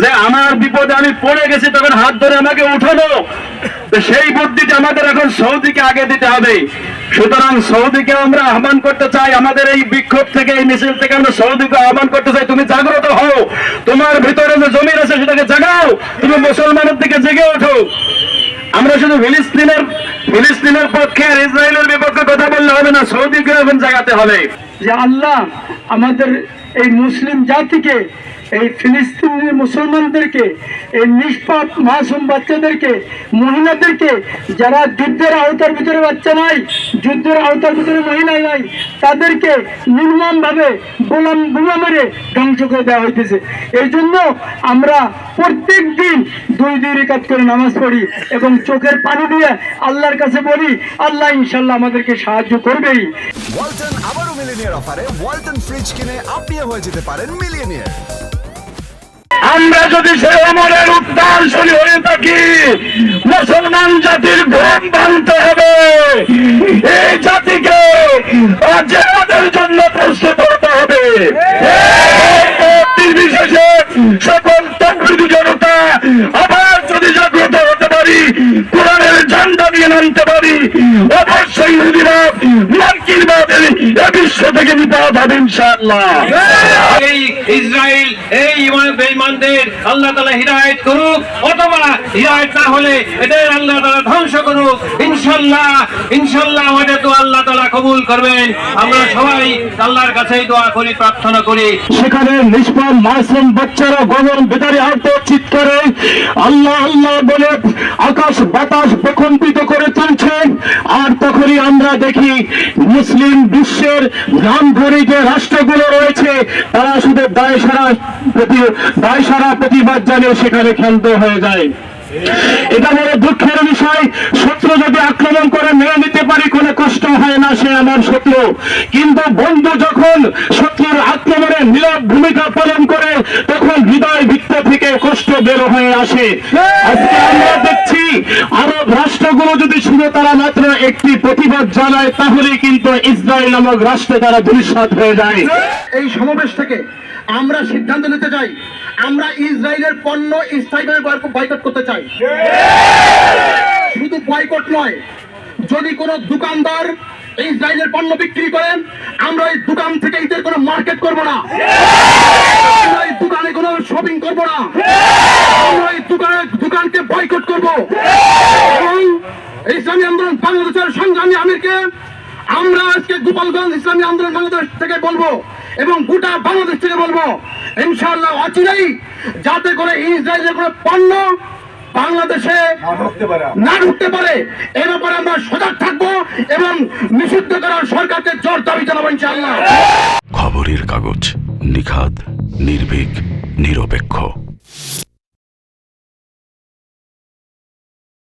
যে আমার বিপদে আমি পড়ে গেছি, তখন হাত ধরে আমাকে উঠানো। সেই বুদ্ধিটা আমাদের এখন সৌদিকে আগে দিতে হবে। সুতরাং সৌদিকে আমরা আহ্বান করতে চাই, আমাদের এই বিক্ষোভ থেকে, এই মিছিল থেকে আমরা সৌদিকে আহ্বান করতে চাই। তুমি জাগ্রত হও। তোমার ভিতরে যে জমির আছে সেটাকে জাগাও, তুমি মুসলমানের দিকে জেগে ওঠো। আমরা শুধু ফিলিস্তিনের ফিলিস্তিনের পক্ষে আর ইসরায়েলের বিপক্ষে কথা বললে হবে না, সৌদি গ্রহণ জাগাতে হবে। যে আল্লাহ আমাদের এই মুসলিম জাতিকে, এই ফিলিস্তিনি মুসলমানদেরকে, এই নিষ্পাপ মাসুম বাচ্চাদেরকে, মহিলাদেরকে, যারা যুদ্ধের আওতার ভিতরে বাচ্চা নাই, যুদ্ধের আওতার ভিতরে মহিলা নাই, তাদেরকে নির্মমভাবে গোলাম বোমা মেরে ধ্বংস করে দেওয়া হইতেছে। এই জন্য আমরা প্রত্যেক দিন দুই দুই রেখাত করে নামাজ পড়ি এবং চোখের পানি দিয়ে আল্লাহর কাছে বলি, আল্লাহ ইনশাল্লাহ আমাদেরকে সাহায্য করবেই। ওয়ালটন আবারও মিলিনিয়ার অফারে ওয়ালটন ফ্রিজ কিনে আপনিও হয়ে যেতে পারেন মিলিয়নিয়ার। আমরা যদি সে অমরের উত্তরসূরি হয়ে থাকি, মুসলমান জাতির ঘুম ভাঙতে হবে। এই জাতিকে জেহাদের জন্য প্রস্তুত হবে। সকল তন্ত্রী জনতা আবার যদি জাগ্রত হতে পারি, কোরআনের ঝান্ডা নিয়ে নামতে পারি, অবশ্যই ইহুদিরা মার্কিনবাদের এ বিশ্ব থেকে বিপদ হবে ইনশাআল্লাহ। এই ইসরায়েল এই ইমান বেঈমানদের আল্লাহ তাআলা হিদায়াত করুক অথবা হিদায়াত না হলে এদের আল্লাহ তাআলা ধ্বংস করুক। ইনশাআল্লাহ ইনশাআল্লাহ আমাদের তো আল্লাহ তাআলা কবুল করবেন। আমরা সবাই আল্লাহর কাছেই দোয়া করি প্রার্থনা করি। সেখানে নিষ্পাপ মাসুম বাচ্চারা গগন বেতারে চিৎকারে আল্লাহ আল্লাহ বলে আকাশ বাতাস প্রকম্পিত করে তুলছে। আর তখনই আমরা দেখি মুসলিম বিশ্বের নাম ধরে যে রাষ্ট্রগুলো রয়েছে, তারা শুধু দায় সারা প্রতি দায় সারা প্রতিবাদ জানিয়ে সেখানে ক্ষান্ত হয়ে যায়। এটা বড় দুঃখের বিষয়। শত্রু যদি আক্রমণ করে মেনে নিতে পারি, কোনো কষ্ট হয় না, সে আমার শত্রু। কিন্তু বন্ধু যখন শত্রুর আক্রমণে নীরব ভূমিকা পালন করে, তখন হৃদয় ভিত্ত থেকে কষ্ট বের হয়ে আসে। আজকে আমরা আরব রাষ্ট্রগুলো যদি শুধু তারা মাত্র একটি প্রতিবাদ জানায়, তাহলে কিন্তু ইসরায়েল নামক রাষ্ট্রে তারা দুঃসাদ হয়ে যায়। এই সমাবেশ থেকে আমরা সিদ্ধান্ত নিতে চাই, আমরা ইসরায়েলের পণ্য স্থায়ীভাবে বয়কট করতে চাই। শুধু বয়কট নয়, যদি কোনো দোকানদার ইসরায়েলের পণ্য বিক্রি করেন আমরা এই দোকান থেকে ঈদের কোনো মার্কেট করব না। আমরা এই দোকানে কোনো শপিং করব না। আমরা এই দোকানে দোকানকে বয়কট করব। ইসলামী আন্দোলন বাংলাদেশের সংগ্রামী আমিরকে আমরা আজকে গোপালগঞ্জ ইসলামী আন্দোলন বাংলাদেশ থেকে বলব এবং গোটা বাংলাদেশ থেকে বলব ইনশাআল্লাহ অচিরেই যাতে করে ইসরায়েলের কোনো পণ্য বাংলাদেশে না ঢুকতে পারে। এ ব্যাপারে আমরা সজাগ থাকব এবং নিষিদ্ধ করার সরকারকে জোর দাবি জানাব ইনশাআল্লাহ। খবরের কাগজ নিখাদ নির্ভীক নিরপেক্ষ।